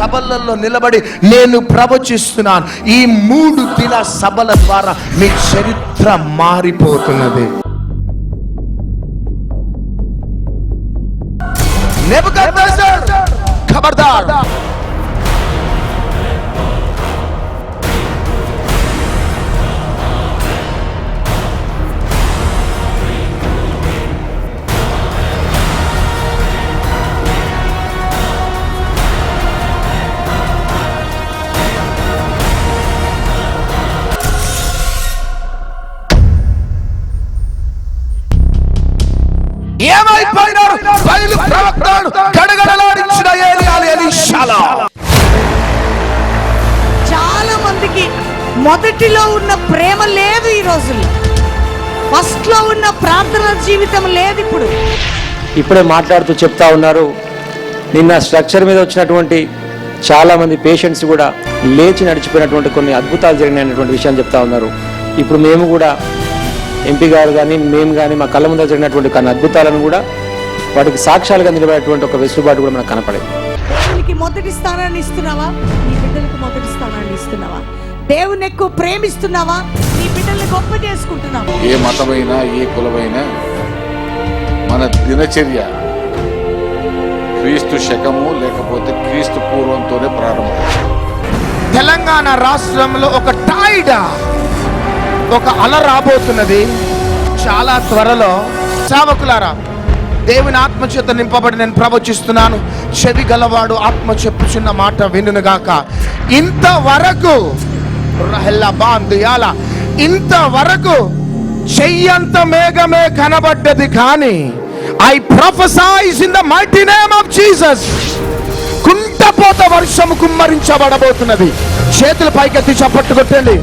సభలలో నిలబడి నేను ప్రవచిస్తున్నాను. ఈ మూడు దిన సభల ద్వారా మీ చరిత్ర మారిపోతున్నది. ఏమైపోయినారు? బయలు ప్రవక్తను గడగడలాడించిన ఏలియాలు ఎలీషాలా. చాలా మందికి మొదటిలో ఉన్న ప్రేమ లేదు ఈ రోజుల్లో. ఫస్ట్లో ఉన్న ప్రార్థన జీవితం లేదు ఇప్పుడు. ఇప్పుడే మాట్లాడుతూ చెప్తా ఉన్నారు నిన్న స్ట్రక్చర్ మీద వచ్చినటువంటి చాలా మంది పేషెంట్స్ కూడా లేచి నడిచిపోయినటువంటి కొన్ని అద్భుతాలు జరిగినటువంటి విషయాన్ని చెప్తా ఉన్నారు. ఇప్పుడు మేము కూడా ఎంపీ గారు కానీ మేము కానీ మా కళ్ళ ముందర జరిగినటువంటి కొన్ని అద్భుతాలను కూడా వాటికి సాక్ష్యాలుగా నిలబడేటువంటి ఒక వెసులుబాటు కూడా మనకు కనపడేది. దేవునికి మొదటి స్థానాన్ని ఇస్తున్నావా? నీ బిడ్డలకు మొదటి స్థానాన్ని ఇస్తున్నావా? దేవుని ఎక్కువ ప్రేమిస్తున్నావా? నీ బిడ్డల్ని గొప్ప చేసుకుంటున్నావా? ఏ మతమైనా ఏ కులమైనా మన దినచర్య క్రీస్తు శకము లేకపోతే క్రీస్తు పూర్వంతోనే ప్రారంభం. తెలంగాణ రాష్ట్రంలో ఒక టాయిడ ఒక అల రాబోతున్నది. చాలా త్వరలో సేవకులారా దేవుని ఆత్మచేత నింపబడి నేను ప్రవచిస్తున్నాను. చెవి గలవాడు ఆత్మ చెప్పుచున్న మాట వినుగాక ఇంతవరకు రహెల్లా ఇంతవరకు చెయ్యంత మేఘమే కనబడ్డది కానీ I prophesy in the mighty name of Jesus కుంటపోత వర్షము కుమ్మరించబడబోతున్నది. చేతులు పైకెత్తి చప్పట్టు కొట్టండి.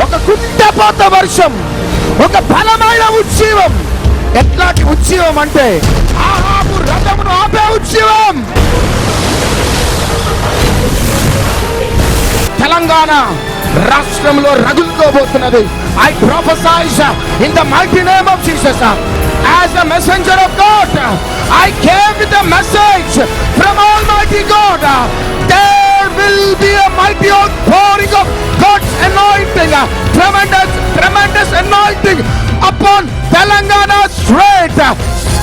ఒక కుంటపోత వర్షం ఒక బలమైన ఉత్సవం ఎట్లాంటి ఉత్సవం అంటే ఆహాబు రథమును ఆపే ఉత్సవం తెలంగాణ రాష్ట్రంలో రగులుకోబోతున్నది I prophesy in the mighty name of Jesus as the messenger of God I came with the message from almighty God they will be a mighty outpouring of God's anointing tremendous tremendous anointing upon Telangana state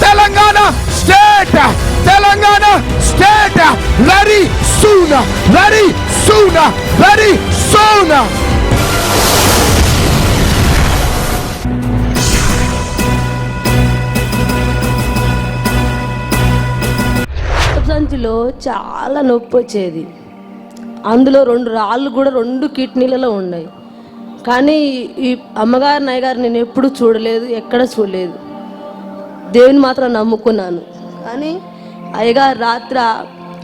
Telangana state Telangana state very soon very soon very soon లో చాలా నొప్పి వచ్చేది అందులో రెండు రాళ్ళు కూడా రెండు కిడ్నీలలో ఉన్నాయి. కానీ ఈ అమ్మగారు నాయగారు నేను ఎప్పుడు చూడలేదు ఎక్కడ చూడలేదు. దేవుని మాత్రం నమ్ముకున్నాను. కానీ అయ్యగారు రాత్ర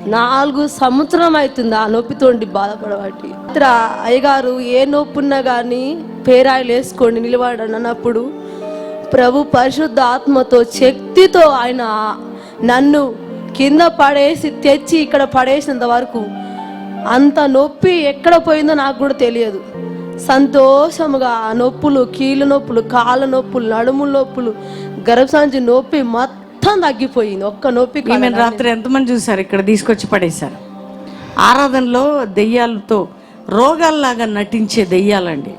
నాలుగు సంవత్సరం అవుతుంది ఆ నొప్పితోండి బాధపడబట్టి. రాత్ర అయ్యగారు ఏ నొప్పి ఉన్నా కానీ పేరాయిలు వేసుకోండి నిలబడండి అన్నప్పుడు ప్రభు పరిశుద్ధ ఆత్మతో శక్తితో ఆయన నన్ను కింద పడేసి తెచ్చి ఇక్కడ పడేసినంత వరకు అంత నొప్పి ఎక్కడ పోయిందో నాకు కూడా తెలియదు. సంతోషముగా ఆ నొప్పులు కీళ్ళ నొప్పులు కాళ్ళ నొప్పులు నడుముల నొప్పులు గర్భసంచి నొప్పి మొత్తం తగ్గిపోయింది. ఒక్క నొప్పి రాత్రి ఎంతమంది చూసారు ఇక్కడ తీసుకొచ్చి పడేశారు. ఆరాధనలో దెయ్యాలతో రోగాల్లాగా నటించే దెయ్యాలండి.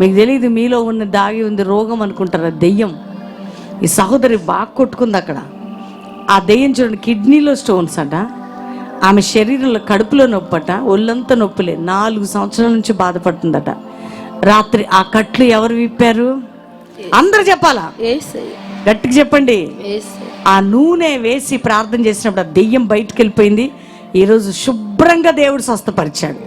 మీకు తెలియదు మీలో ఉన్న దాగి ఉంది రోగం అనుకుంటారు? దెయ్యం. ఈ సహోదరి బాగా కొట్టుకుంది అక్కడ. ఆ దెయ్యం చూడండి కిడ్నీలో స్టోన్స్ అట. ఆమె శరీరంలో కడుపులో నొప్పట ఒళ్ళంతా నొప్పులే. నాలుగు సంవత్సరాల నుంచి బాధపడుతుందట. రాత్రి ఆ కట్లు ఎవరు విప్పారు? అందరు చెప్పాలా? గట్టిగా చెప్పండి. ఆ నూనె వేసి ప్రార్థన చేసినప్పుడు ఆ దెయ్యం బయటికి వెళ్ళిపోయింది. ఈరోజు శుభ్రంగా దేవుడు స్వస్థపరిచాడు.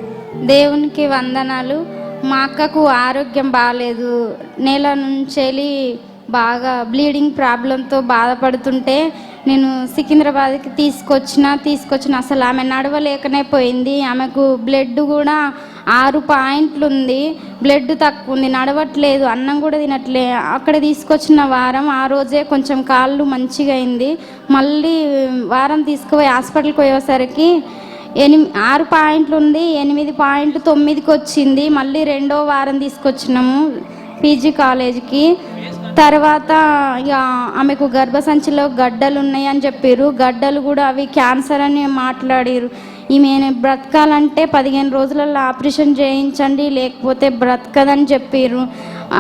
దేవునికి వందనాలు. మా అక్కకు ఆరోగ్యం బాగాలేదు నెల నుంచి బాగా బ్లీడింగ్ ప్రాబ్లంతో బాధపడుతుంటే నేను సికింద్రాబాద్కి తీసుకొచ్చిన తీసుకొచ్చిన అసలు ఆమె నడవలేకనే పోయింది. ఆమెకు బ్లడ్ కూడా ఆరు పాయింట్లు ఉంది. బ్లడ్ తక్కువ ఉంది. నడవట్లేదు. అన్నం కూడా తినట్లే. అక్కడ తీసుకొచ్చిన వారం ఆ రోజే కొంచెం కాళ్ళు మంచిగా అయింది. మళ్ళీ వారం తీసుకుపోయి హాస్పిటల్కి పోయేసరికి ఎనిమి ఆరు పాయింట్లు ఉంది. ఎనిమిది పాయింట్లు తొమ్మిదికి వచ్చింది. మళ్ళీ రెండో వారం తీసుకొచ్చినాము పీజీ కాలేజీకి. తర్వాత ఇక ఆమెకు గర్భసంచిలో గడ్డలు ఉన్నాయని చెప్పారు గడ్డలు కూడా అవి క్యాన్సర్ అని మాట్లాడారు ఈమె బ్రతకాలంటే పదిహేను రోజులలో ఆపరేషన్ చేయించండి లేకపోతే బ్రతకదని చెప్పారు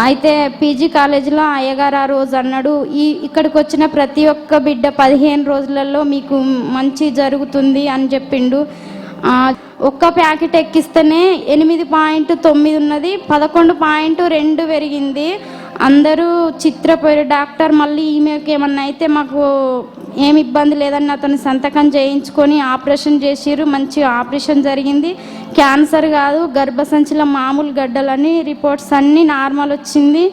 అయితే పీజీ కాలేజీలో అయ్యగారు ఆ రోజు అన్నాడు ఈ ఇక్కడికి వచ్చిన ప్రతి ఒక్క బిడ్డ పదిహేను రోజులలో మీకు మంచి జరుగుతుంది అని చెప్పిండు. ఒక్క ప్యాకెట్ ఎక్కిస్తేనే ఎనిమిది పాయింట్ తొమ్మిది ఉన్నది పదకొండు పాయింట్ రెండు పెరిగింది. అందరూ చిత్రపోయారు. డాక్టర్ మళ్ళీ ఈమెకి ఏమన్నా అయితే మాకు ఏమి ఇబ్బంది లేదని అతను సంతకం చేయించుకొని ఆపరేషన్ చేసిర్రు. మంచి ఆపరేషన్ జరిగింది. క్యాన్సర్ కాదు గర్భసంచిలో మామూలు గడ్డలని రిపోర్ట్స్ అన్నీ నార్మల్ వచ్చింది.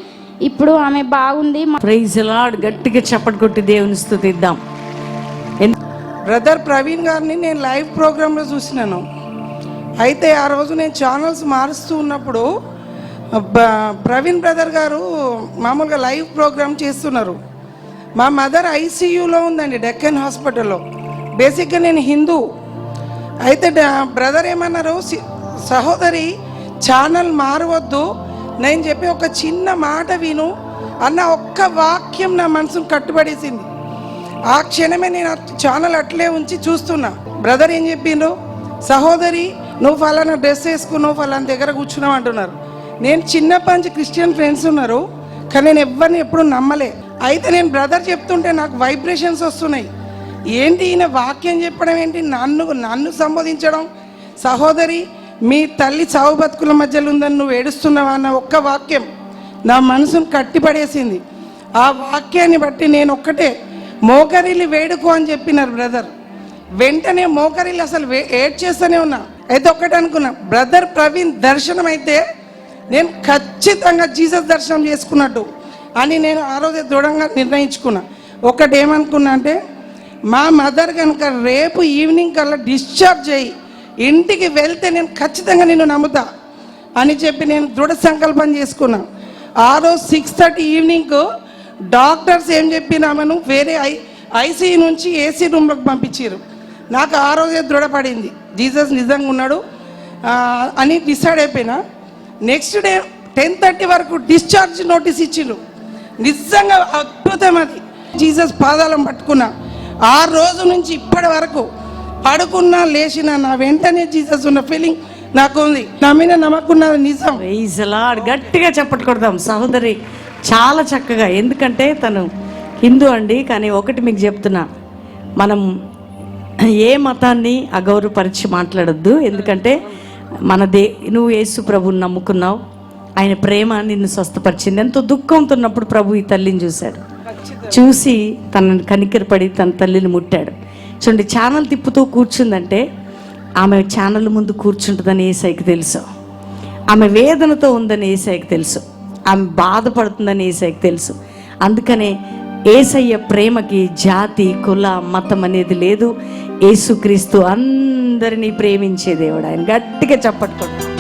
ఇప్పుడు ఆమె బాగుంది. ప్రైజ్ లాడ్ గట్టిగా చప్పటి కొట్టి దేవుని స్థుతిద్దాం బ్రదర్ ప్రవీణ్ గారిని నేను లైవ్ ప్రోగ్రాంలో చూసినాను. అయితే ఆ రోజు నేను ఛానల్స్ మారుస్తూ ఉన్నప్పుడు ప్రవీణ్ బ్రదర్ గారు మామూలుగా లైవ్ ప్రోగ్రామ్ చేస్తున్నారు. మా మదర్ ఐసీయూలో ఉందండి డెక్కన్ హాస్పిటల్లో. బేసిక్గా నేను హిందూ. అయితే బ్రదర్ ఏమన్నారు సహోదరి ఛానల్ మారవద్దు నేను చెప్పి ఒక చిన్న మాట విను అన్న ఒక్క వాక్యం నా మనసును కట్టుబడేసింది. ఆ క్షణమే నేను ఛానల్ అట్లే ఉంచి చూస్తున్నా. బ్రదర్ ఏం చెప్పిండు సహోదరి నువ్వు ఫలానా డ్రెస్ వేసుకున్నావు ఫలానా దగ్గర కూర్చున్నావు అంటున్నారు. నేను చిన్నప్పటి నుంచి క్రిస్టియన్ ఫ్రెండ్స్ ఉన్నారు కానీ నేను ఎవరిని ఎప్పుడు నమ్మలే. అయితే నేను బ్రదర్ చెప్తుంటే నాకు వైబ్రేషన్స్ వస్తున్నాయి. ఏంటి ఈయన వాక్యం చెప్పడం ఏంటి? నన్ను నన్ను సంబోధించడం? సహోదరి మీ తల్లి చావు బతుకుల మధ్యలో ఉందని నువ్వు ఏడుస్తున్నావా అన్న ఒక్క వాక్యం నా మనసును కట్టిపడేసింది. ఆ వాక్యాన్ని బట్టి నేను ఒక్కటే మోకరిల్లి వేడుకో అని చెప్పినారు బ్రదర్ వెంటనే మోకరిల్లి అసలు ఏడ్ చేస్తూనే ఉన్నా. అయితే ఒకటి అనుకున్నా బ్రదర్ ప్రవీణ్ దర్శనం అయితే నేను ఖచ్చితంగా జీసస్ దర్శనం చేసుకున్నట్టు అని నేను ఆ రోజే దృఢంగా నిర్ణయించుకున్నా. ఒకటి ఏమనుకున్నా అంటే మా మదర్ కనుక రేపు ఈవినింగ్ కల్లా డిశ్చార్జ్ అయ్యి ఇంటికి వెళ్తే నేను ఖచ్చితంగా నిన్ను నమ్ముతా అని చెప్పి నేను దృఢ సంకల్పం చేసుకున్నా. ఆ రోజు సిక్స్ థర్టీ ఈవినింగ్ డాక్టర్స్ ఏం చెప్పినామను వేరే ఐ ఐసీయూ నుంచి ఏసీ రూమ్లోకి పంపించారు నాకు ఆ రోజే దృఢపడింది. జీసస్ నిజంగా ఉన్నాడు అని డిసైడ్ అయిపోయినా. నెక్స్ట్ డే టెన్ థర్టీ వరకు డిశ్చార్జ్ నోటీస్ ఇచ్చిండు నిజంగా అద్భుతం అది. జీసస్ పాదాలను పట్టుకున్నా. ఆ రోజు నుంచి ఇప్పటి వరకు పడుకున్నా లేచినా నా వెంటనే జీసస్ ఉన్న ఫీలింగ్ నాకు ఉంది. నమ్మిన నమ్మకున్నది నిజం. ప్రైజ్ గట్టిగా చప్పటి కొడదాం. సహోదరి చాలా చక్కగా. ఎందుకంటే తను హిందూ అండి కానీ ఒకటి మీకు చెప్తున్నా. మనం ఏ మతాన్ని అగౌరవపరిచి మాట్లాడద్దు. ఎందుకంటే మన దే నువ్వు యేసు ప్రభుని నమ్ముకున్నావు. ఆయన ప్రేమ నిన్ను స్వస్థపరిచింది. ఎంతో దుఃఖంతో ఉన్నప్పుడు ప్రభు ఈ తల్లిని చూశాడు. చూసి తనని కనికరపడి తన తల్లిని ముట్టాడు. చూడండి ఛానల్ తిప్పుతూ కూర్చుందంటే ఆమె ఛానల్ ముందు కూర్చుంటుందని ఏసైకి తెలుసు. ఆమె వేదనతో ఉందని ఏసైకి తెలుసు. ఆమె బాధపడుతుందని ఏసైకి తెలుసు. అందుకనే ఏసయ్య ప్రేమకి జాతి కుల మతం అనేది లేదు. యేసుక్రీస్తు అందరినీ ప్రేమించే దేవుడు ఆయన. గట్టిగా చప్పట్టుకుంటాం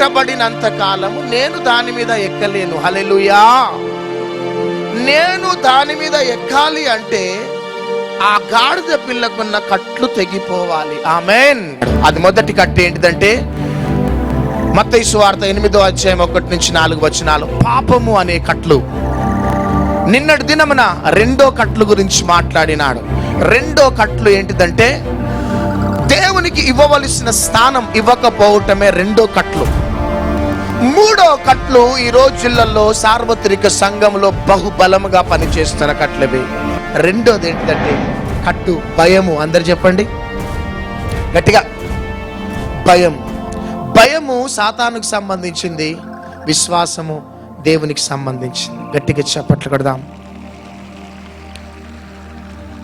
కట్టబడినంత కాలము నేను దాని మీద ఎక్కలేను. హలెలుయా నేను దాని మీద ఎక్కాలి అంటే ఆ గాడిద పిల్లకున్న కట్లు తెగిపోవాలి. ఆమెన్. అది మొదటి కట్టు ఏంటిదంటే మత్తైసు వార్త ఎనిమిదో అధ్యాయం ఒకటి నుంచి నాలుగు వచనాలు. పాపము అనే కట్లు. నిన్నటి దినమున రెండో కట్లు గురించి మాట్లాడినాడు. రెండో కట్లు ఏంటిదంటే దేవునికి ఇవ్వవలసిన స్థానం ఇవ్వకపోవటమే రెండో కట్లు. మూడో కట్లు ఈ రోజులలో సార్వత్రిక సంఘంలో బహుబలముగా పనిచేస్తున్న కట్లవి. రెండోది ఏంటంటే కట్టు భయము. అందరు చెప్పండి. గట్టిగా. భయం. భయము సాతానుకు సంబంధించింది విశ్వాసము దేవునికి సంబంధించింది. గట్టిగా చప్పట్లు కొడదాం.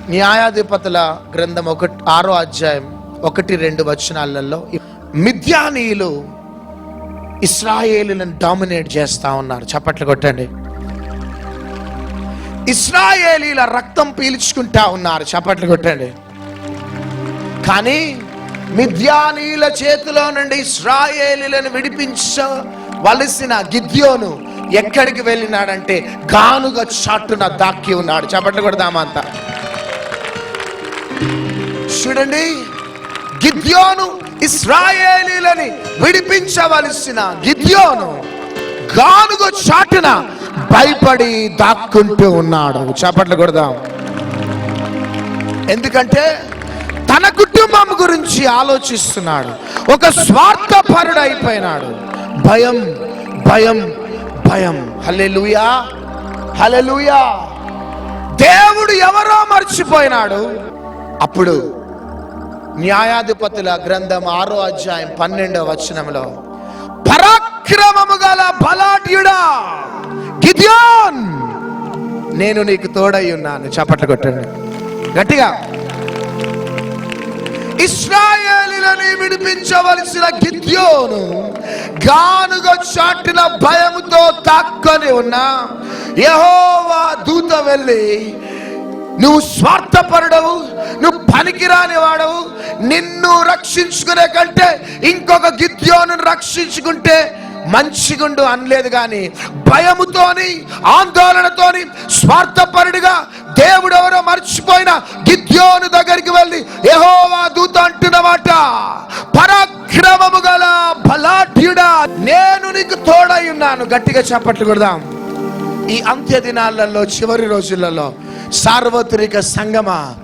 న్యాయాధిపతుల గ్రంథం ఒకటి ఆరో అధ్యాయం ఒకటి రెండు వచనాలలో మిథ్యానీయులు ఇస్రాయేలులను డామినేట్ చేస్తా ఉన్నారు. చప్పట్లు కొట్టండి. ఇస్రాయేలీల రక్తం పీల్చుకుంటా ఉన్నారు. చప్పట్లు కొట్టండి. కానీ మిథ్యానీయుల చేతిలో నుండి ఇస్రాయేలీలను విడిపించవలసిన గిద్యోను ఎక్కడికి వెళ్ళినాడంటే గానుగ చాటున దాక్కి ఉన్నాడు. చప్పట్లు కొడదామంతా చూడండి. గిద్యోను ఇస్రాయేలీలని విడిపించవలసిన గిద్యోను గానుగు చాటున భయపడి దాక్కుంటూ ఉన్నాడు. చేపట్లు కొడదాం. ఎందుకంటే తన కుటుంబం గురించి ఆలోచిస్తున్నాడు. ఒక స్వార్థపరుడు అయిపోయినాడు. భయం భయం భయం. హలెలుయా హలెలుయా దేవుడు ఎవరో మర్చిపోయినాడు. అప్పుడు న్యాయాధిపతుల గ్రంథం ఆరో అధ్యాయం పన్నెండవ వచనంలో పరాక్రమము గల బలాఢ్యుడా గిద్యోన్ నేను నీకు తోడై ఉన్నాను. చప్పట్లు కొట్టండి. గట్టిగా ఇస్రాయేలీలని విడిపించవలసిన గిద్యోను గానుగ చాటిన భయముతో తాక్కొని ఉన్న యహోవా దూత వెళ్ళి నువ్వు స్వార్థపరుడవు నువ్వు పనికిరాని వాడవు నిన్ను రక్షించుకునే కంటే ఇంకొక గిద్యోను రక్షించుకుంటే మంచిగుండు అనలేదు కానీ భయముతోని ఆందోళనతోని స్వార్థపరుడిగా దేవుడు ఎవరో మర్చిపోయిన గిద్యోను దగ్గరికి వెళ్ళి ఎహోవా దూత అంటున్నమాట పరాక్రమము గల బలాఢ్యుడా నేను నీకు తోడై ఉన్నాను. గట్టిగా చప్పట్లు కొడదాం. ఈ అంత్య దినాలలో చివరి రోజులలో సార్వత్రిక సంగమా.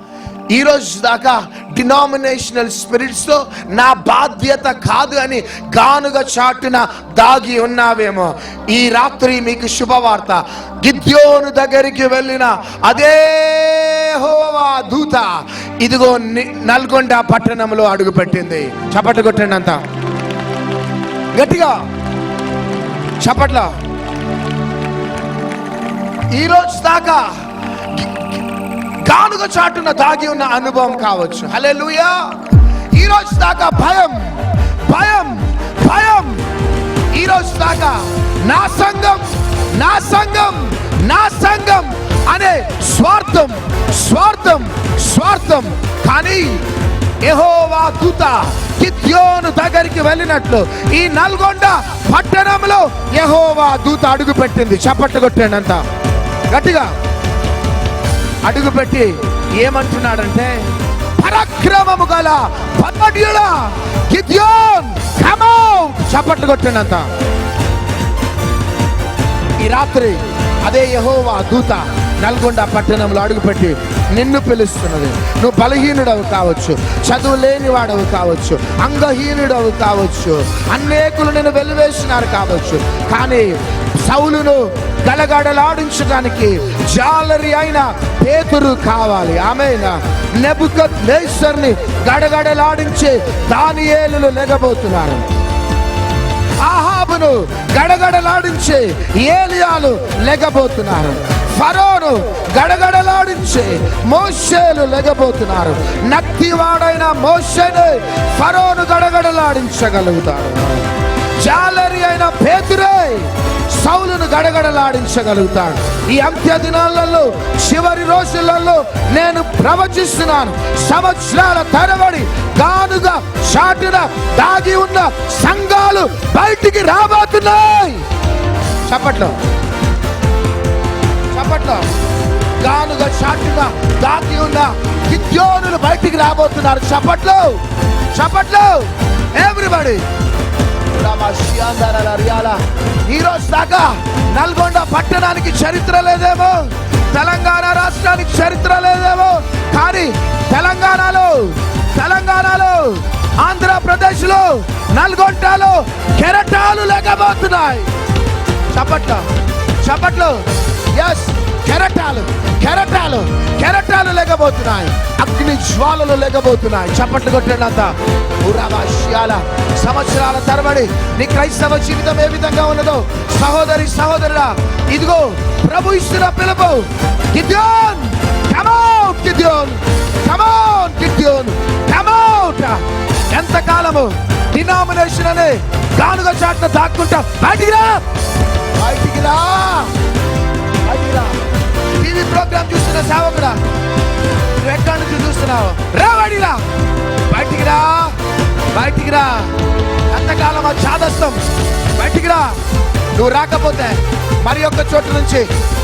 ఈ రోజు దాకా డినామినేషనల్ స్పిరిట్స్తో నా బాధ్యత కాదు అని గానుగా చాటున దాగి ఉన్నావేమో. ఈ రాత్రి మీకు శుభవార్త. గిద్యోను దగ్గరికి వెళ్ళిన అదే హోవా దూత ఇదిగో నల్గొండ పట్టణంలో అడుగుపెట్టింది. చప్పట్లు కొట్టండి అంతా. గట్టిగా. చప్పట్ల. ఈరోజు దాకా గానుగ చాటున దాగి ఉన్న అనుభవం కావచ్చు. హలే ఈ రోజు దాకా భయం భయం భయం. ఈ రోజు దాకా నా సంఘం నా సంఘం నా సంఘం అనే స్వార్థం స్వార్థం స్వార్థం. కానీ ఎహోవా దూత కిద్యోను దగ్గరికి వెళ్ళినట్లు ఈ నల్గొండ పట్టణంలో ఎహోవా దూత అడుగు పెట్టింది చప్పట్లు కొట్టండి అంతా గట్టిగా. అడుగుపెట్టి ఏమంటున్నాడంటే పరాక్రమము గల పన్నడ్యుల గిద్యోన్ కమౌట్ చప్పట్లు కొట్టినంత ఈ రాత్రి అదే యహోవా దూత నల్గొండ పట్టణంలో అడుగుపెట్టి నిన్ను పిలుస్తున్నది. నువ్వు బలహీనుడవు కావచ్చు చదువు లేనివాడవు కావచ్చు అంగహీనుడవు కావచ్చు అనేకులు నిన్ను వెలివేసినారు కావచ్చు. కానీ సౌలును గలగడలాడించడానికి జాలరి అయిన పేతురు కావాలి. ఆమె నెబుకత్ నేసర్ని గడగడలాడించే దానియేలులు లెగబోతున్నారు ఆహాబును గడగడలాడించే ఏలియాలు లెగబోతున్నారు ఫరోను గడగడలాడించే మోషేలు లెగబోతున్నారు నత్తివాడైన మోషేను ఫరోను గడగడలాడించగలుగుతారు. జాలరి అయిన పేతురే సౌలును గడగడలాడించగలుగుతాడు. ఈ అంత్య దినాలలో చివరి రోజులలో నేను ప్రవచిస్తున్నాను. సంవత్సరాల తరబడి గానుగా చాటున దాగి ఉన్న సంఘాలు బయటికి రాబోతున్నాయి. చప్పట్లో. చప్పట్లో. గానుగా చాటున దాగి ఉన్న విద్యోనులు బయటికి రాబోతున్నారు. చప్పట్లు. చప్పట్లో. ఎవ్రీబడి ఈరోజు దాకా నల్గొండ పట్టణానికి చరిత్ర లేదేమో తెలంగాణ రాష్ట్రానికి చరిత్ర లేదేమో కానీ తెలంగాణలో తెలంగాణలో ఆంధ్రప్రదేశ్లో నల్గొండలో కెరటాలు లేకపోతున్నాయి. చప్పట్లు చప్పట్లు ఎస్ కెరటాలు కెరటాలు కెరటాలు లేకపోతున్నాయి. అగ్ని జ్వాలలు లేకపోతున్నాయి. చప్పట్లు కొట్టినంత శ్యాల సంవత్సరాల తరబడి నీ క్రైస్తవ జీవితం ఏ విధంగా ఉన్నదో సహోదరి సహోదరుడా ఇదిగో ప్రభు ఇస్తున్న పిలుపు. Gideon come out Gideon come out Gideon come out ఎంత కాలము డినామినేషన్ అనే గానుగ చాట్న దాక్కుంటా? బయటికి రా! బయటికి రా! బయటికి రా! టీవీ ప్రోగ్రామ్ చూస్తున్న సేవకుడా? నువ్వు ఎక్కడి నుంచి చూస్తున్నావు. రా బయటికి రా బయటికి రా. బయటికి రా. ఎంతకాలం ఆ చాదస్తం? బయటికి రా. నువ్వు రాకపోతే మరి ఒక్క చోటు నుంచి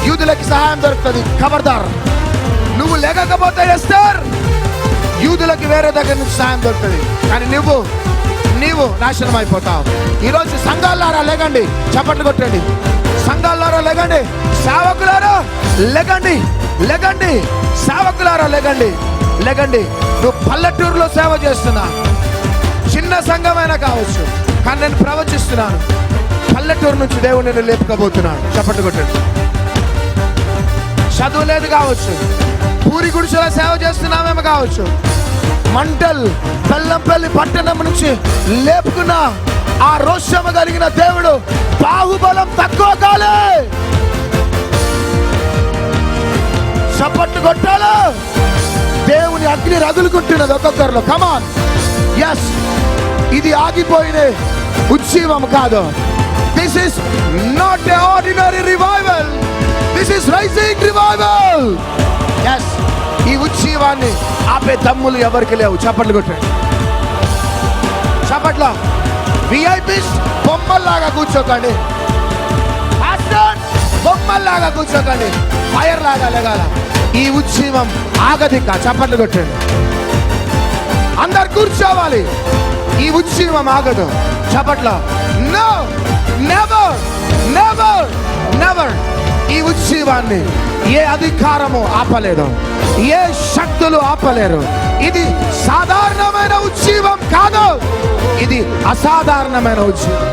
యూదులకి సహాయం దొరుకుతుంది. ఖబర్దార్ నువ్వు లేకపోతే ఎస్తారు. యూదులకి వేరే దగ్గర నుంచి సహాయం దొరుకుతుంది. కానీ నువ్వు నీవు నాశనం అయిపోతావు ఈరోజు సంఘాలారా లేకండి. చప్పట్లు కొట్టండి. సంఘాలారా లేకండి. సేవకులారా లేకండి. లేకండి. సేవకులారా లేకండి. లేకండి. నువ్వు పల్లెటూరులో సేవ చేస్తున్నా. చిన్న సంఘమైనా కావచ్చు. కానీ నేను ప్రవచిస్తున్నాను. పల్లెటూరు నుంచి దేవుడు నేను లేపుకోబోతున్నాను చప్పట్లు కొట్టండి. చదువు లేదు కావచ్చు. పూరి గుడిసెలో సేవ చేస్తున్నామేమో కావచ్చు. మంటల్ బెల్లంపల్లి పట్టణం నుంచి లేపుకున్నా. ఆ రోషము కలిగిన దేవుడు బాహుబలం తక్కువ కాలే. చప్పట్లు కొట్టాలి? దేవుని అగ్ని రగులుకుంటున్నది ఒక్కొక్కరిలో. కమాన్ ఎస్ ఇది ఆగిపోయిన ఉజ్జీవం కాదు. This is not a ordinary revival this is rising revival yes ఈ ఉజ్జీవాన్ని ఆపే తమ్ములు ఎవరికి లేవు. చప్పట్లు కొట్టండి. చప్పట్లో. విఐపీస్ బొమ్మల్లాగా కూర్చోకండి. బొమ్మల్లాగా కూర్చోకండి. ఫైర్ లాగా లెగాల. ఈ ఉజ్జీవం ఆగదిక చప్పట్లు కొట్టండి. అందరు కూర్చోవాలి. ఈ ఉజ్జీవం ఆగదు. చప్పట్లో నో నెవర్ నెవర్ నెవర్ ఈ ఉత్సవాన్ని ఏ అధికారము ఆపలేదు ఏ శక్తులు ఆపలేరు. ఇది సాధారణమైన ఉత్సవం కాదు ఇది అసాధారణమైన ఉత్సవం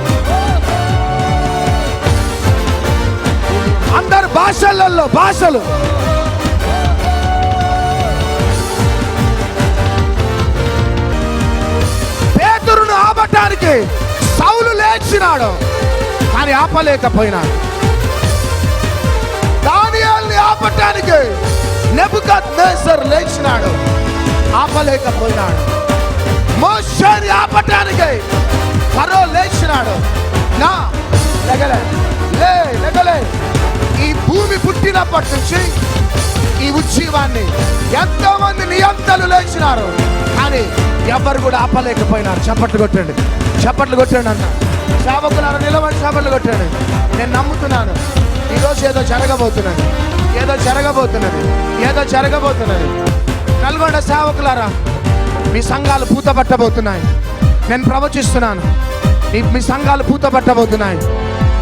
అందరు భాషలలో భాషలు. పేతురును ఆపటానికి సౌలు లేచినాడు కానీ ఆపలేకపోయినాడు. చంపటానికి నెబుకత్ నేసర్ లేచినాడు ఆపలేకపోయినాడు. మోషేని ఆపటానికి ఫరో లేచినాడు. నా లెగలే లే లెగలే. ఈ భూమి పుట్టినప్పటి నుంచి ఈ ఉజ్జీవాన్ని ఎంతో మంది నియంతలు లేచినారు కానీ ఎవరు కూడా ఆపలేకపోయినారు. చప్పట్లు కొట్టండి చప్పట్లు కొట్టండి అన్న. సేవకులారా నిలబడి చప్పట్లు కొట్టండి. నేను నమ్ముతున్నాను ఈరోజు ఏదో జరగబోతున్నాను ఏదో జరగబోతున్నది. ఏదో జరగబోతున్నది. నల్గొండ సేవకులారా మీ సంఘాలు పూత పట్టబోతున్నాయి నేను ప్రవచిస్తున్నాను. మీ మీ సంఘాలు పూత పట్టబోతున్నాయి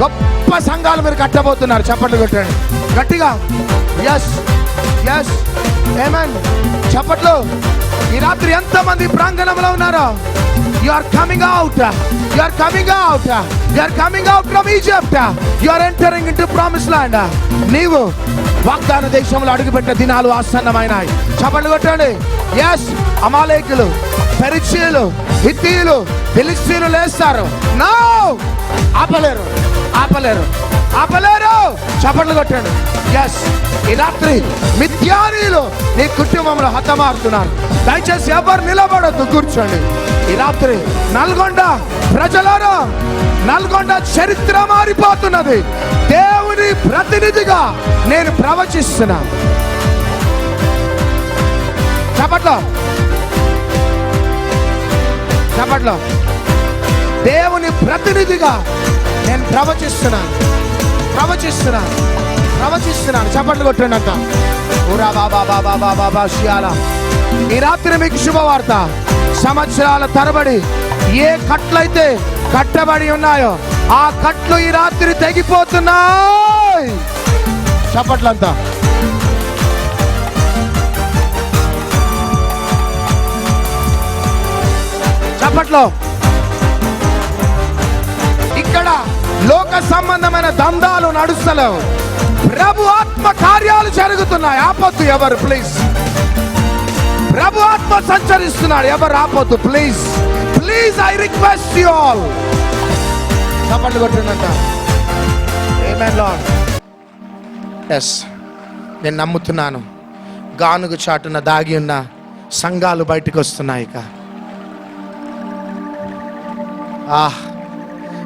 గొప్ప సంఘాలు మీరు కట్టబోతున్నారు. చప్పట్లు కొట్టండి. గట్టిగా. ఎస్ ఎస్ ఏమన్ చప్పట్లు. ఈ రాత్రి ఎంతమంది ప్రాంగణంలో ఉన్నారో? You are coming out you are coming out you are coming out from Egypt you are entering to promise land నీవు వాగ్దాన దేశంలో అడుగుపెట్టిన దినాలు ఆసన్నమైనాయి. చప్పట్లు కొట్టండి. ఎస్ అమాలేకులు పెరిచీలు హిత్తీలు ఫిలిస్తీన్లు లేస్తారు. నో ఆపలేరు. ఆపలేరు. ఆపలేరు. చపట్లు కొట్టండి. ఎస్ ఈ రాత్రి మిథ్యానీలు నీ కుటుంబంలో హతమారుతున్నారు. దయచేసి ఎవరు నిలబడద్దు కూర్చోండి. ఈ రాత్రి నల్గొండ ప్రజలారా నల్గొండ చరిత్ర మారిపోతున్నది. దేవుని ప్రతినిధిగా నేను ప్రవచిస్తున్నా చప్పట్లో. చప్పట్లో. దేవుని ప్రతినిధిగా నేను ప్రవచిస్తున్నాను. ప్రవచిస్తున్నాను. ప్రవచిస్తున్నాను. చప్పట్లు కొట్టినంత ఊరా బాబా బాబా బాబా బా ఈ రాత్రి మీకు శుభవార్త. సంవత్సరాల తరబడి ఏ కట్లయితే కట్టబడి ఉన్నాయో ఆ కట్లు ఈ రాత్రి తెగిపోతున్నాయి. చప్పట్లంతా. చప్పట్లో. ఇక్కడ లోక సంబంధమైన దందాలు నడుస్తలేవు. ప్రభు ఆత్మ కార్యాలు జరుగుతున్నాయి. ఆపొద్దు ఎవరు ప్లీజ్. ప్రభు ఆత్మ సంచరిస్తున్నాడు. ఎవరు ఆపొద్దు please. Please I request you all. చప్పట్లు కొట్టినంత ఏమేన్ ఎస్ నేను నమ్ముతున్నాను. గానుగు చాటున దాగి ఉన్న సంఘాలు బయటకు వస్తున్నాయి ఇక. ఆహ్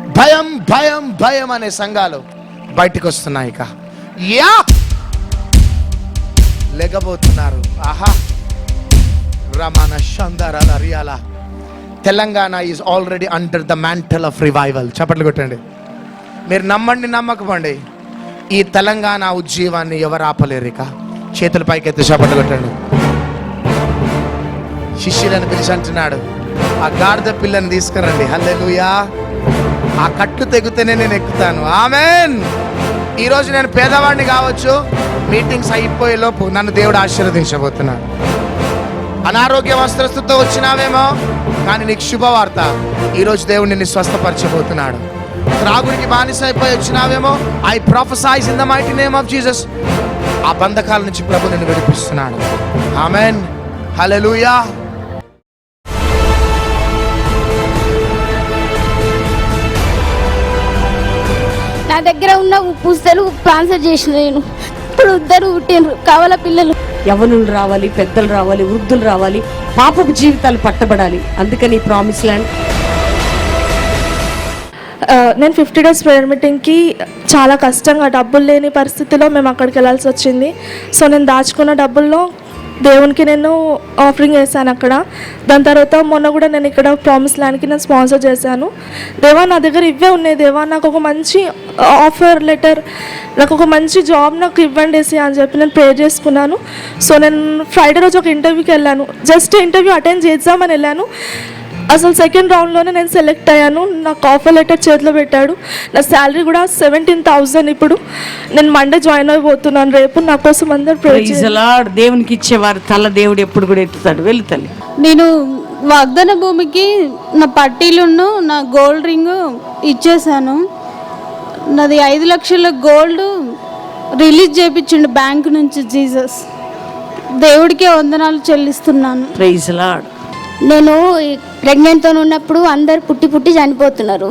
భయం భయం భయం అనే సంఘాలు బయటకు వస్తున్నాయి ఇక. యా! లెగబోతున్నారు ఆహా! రమణ షందరాల రియాల. Telangana is already under the mantle of revival చప్పట్లు కొట్టండి. మీరు నమ్మండి నమ్మకపోండి. ఈ తెలంగాణ ఉజ్జీవాన్ని ఎవరు ఆపలేరు ఇక? చేతుల పైకి ఎత్తి చప్పట్లు కొట్టండి. శిష్యులను పిలిచి అంటున్నాడు ఆ గాడిద పిల్లని తీసుకురండి. హల్లెలూయా. ఆ కట్లు తెగితేనే నేను ఎక్కుతాను. ఆమెన్. ఈరోజు నేను పేదవాడిని కావచ్చు మీటింగ్స్ అయిపోయే లోపు నన్ను దేవుడు ఆశీర్వదించబోతున్నాడు. అనారోగ్య వస్త్రస్థుతో వచ్చినావేమో? కానీ నీకు శుభవార్త. ఈరోజు దేవుడు నిన్ను స్వస్థపరచబోతున్నాడు. త్రాగుడికి బానిస అయిపోయి వచ్చినావేమో? I prophesy in the mighty name of Jesus ఆ బంధకాల నుంచి ప్రభు నిన్ను విడిపిస్తున్నాడు. ఆమెన్ హల్లెలూయా నా దగ్గర ఉన్న పుస్తలు ట్రాన్స్ఫర్ చేసిన నేను. ఇప్పుడు ఇద్దరు పుట్టినరు కవల పిల్లలు. యవనులు రావాలి పెద్దలు రావాలి వృద్ధులు రావాలి పాపపు జీవితాలు పట్టబడాలి. అందుకని ప్రామిస్ ల్యాండ్ uh, నేను ఫిఫ్టీ డేస్ ప్రేయర్ మీటింగ్కి చాలా కష్టంగా డబ్బులు లేని పరిస్థితిలో మేము అక్కడికి వెళ్ళాల్సి వచ్చింది. సో నేను దాచుకున్న డబ్బుల్లో దేవునికి నేను ఆఫరింగ్ వేసాను అక్కడ. దాని తర్వాత మొన్న కూడా నేను ఇక్కడ ప్రామిస్ ల్యాండ్కి నేను స్పాన్సర్ చేశాను. దేవా నా దగ్గర ఇవే ఉన్నాయి దేవా. నాకు ఒక మంచి ఆఫర్ లెటర్ నాకు ఒక మంచి జాబ్ నాకు ఇవ్వండి వేసి అని చెప్పి నేను ప్రే చేసుకున్నాను. సో నేను ఫ్రైడే రోజు ఒక ఇంటర్వ్యూకి వెళ్ళాను. జస్ట్ ఇంటర్వ్యూ అటెండ్ చేద్దామని వెళ్ళాను. అసలు సెకండ్ రౌండ్లోనే నేను సెలెక్ట్ అయ్యాను. నాకు ఆఫర్ లెటర్ చేతిలో పెట్టాడు. నా శాలరీ కూడా సెవెంటీన్ థౌజండ్ ఇప్పుడు. నేను మండే జాయిన్ అయిపోతున్నాను. రేపు నా కోసం అందరు ప్రే Praise the Lord. దేవునికి ఇచ్చేవారు తల దేవుడు ఎప్పుడు కూడా ఎత్తుతాడు. వెళ్ళు తల్లి. నేను వాగ్దాన భూమికి నా పట్టీలును నా గోల్డ్ రింగ్ ఇచ్చేసాను నాది ఐదు లక్షల గోల్డ్ రిలీజ్ చేయించిండు బ్యాంక్ నుంచి జీసస్. దేవుడికే వందనాలు చెల్లిస్తున్నాను. ప్రైజ్ లాడ్ నేను ప్రెగ్నెంట్తో ఉన్నప్పుడు అందరు పుట్టి పుట్టి చనిపోతున్నారు.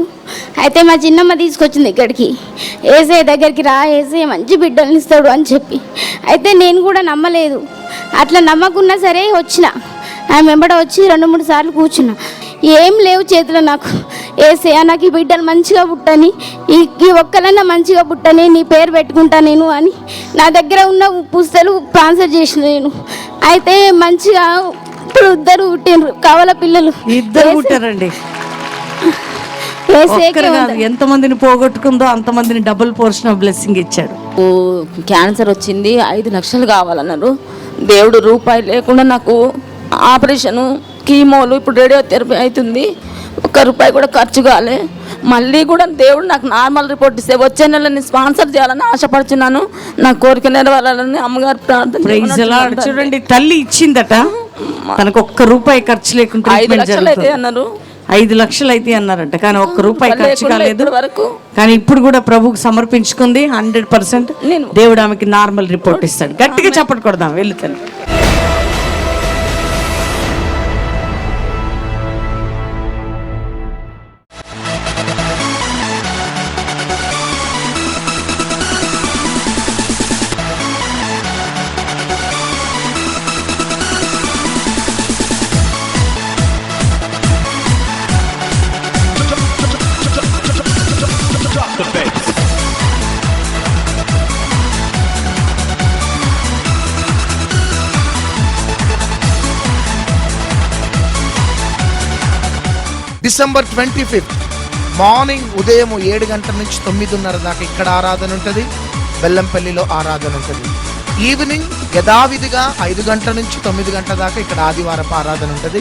అయితే మా చిన్నమ్మ తీసుకొచ్చింది ఇక్కడికి. ఏసే దగ్గరికి రా ఏసే మంచి బిడ్డల్ని ఇస్తాడు అని చెప్పి. అయితే నేను కూడా నమ్మలేదు. అట్లా నమ్మకున్నా సరే వచ్చిన. ఆమె వెంబడ వచ్చి రెండు మూడు సార్లు కూర్చున్నా. ఏం లేవు చేతిలో నాకు. ఏసే నాకు ఈ బిడ్డలు మంచిగా పుట్టని ఈ ఈ ఒక్కలన్నా మంచిగా పుట్టని నీ పేరు పెట్టుకుంటా నేను అని నా దగ్గర ఉన్న పుస్తలు ట్రాన్స్ఫర్ చేసిన నేను. అయితే మంచిగా ఇప్పుడు ఇద్దరు పుట్టిండ్రు కవల పిల్లలు? ఇద్దరు పుట్టారండి. వందనాలు. ఎంతమందిని పోగొట్టుకుందో అంతమందిని డబుల్ పోర్షన్ ఆఫ్ బ్లెస్సింగ్ ఇచ్చాడు. క్యాన్సర్ వచ్చింది ఐదు లక్షలు కావాలన్నారు. దేవుడు రూపాయి లేకుండా నాకు ఆపరేషను కీమోలు ఇప్పుడు రేడియోథెరపీ అవుతుంది. ఒక్క రూపాయి కూడా ఖర్చు కాలే. మళ్ళీ కూడా దేవుడు నాకు నార్మల్ రిపోర్ట్ ఇస్తే వచ్చే నెలని స్పాన్సర్ చేయాలని ఆశపడుచున్నాను. నా కోరిక నెరవేరాలని అమ్మగారు ప్రార్థన చూడండి తల్లి ఇచ్చిందట. తనకు ఒక్క రూపాయి ఖర్చు లేకుండా ఐదు లక్షలు అయితే జరుగుతుంది. అన్నారు. ఐదు లక్షలు అయితే అన్నారంట. కానీ ఒక్క రూపాయి ఖర్చు కాలేదు. వరకు కానీ ఇప్పుడు కూడా ప్రభువుకు సమర్పించుకుంది హండ్రెడ్ పర్సెంట్ దేవుడు ఆమెకి నార్మల్ రిపోర్ట్ ఇస్తాడు. గట్టిగా చప్పటి కొడదాం వెళ్తాను డిసెంబర్ ట్వంటీ ఫిఫ్త్ మార్నింగ్ ఉదయం ఏడు గంటల నుంచి తొమ్మిదిన్నర దాకా ఇక్కడ ఆరాధన ఉంటుంది బెల్లంపల్లిలో ఆరాధన ఉంటుంది. ఈవినింగ్ యథావిధిగా ఐదు గంటల నుంచి తొమ్మిది గంటల దాకా ఇక్కడ ఆదివారపు ఆరాధన ఉంటుంది.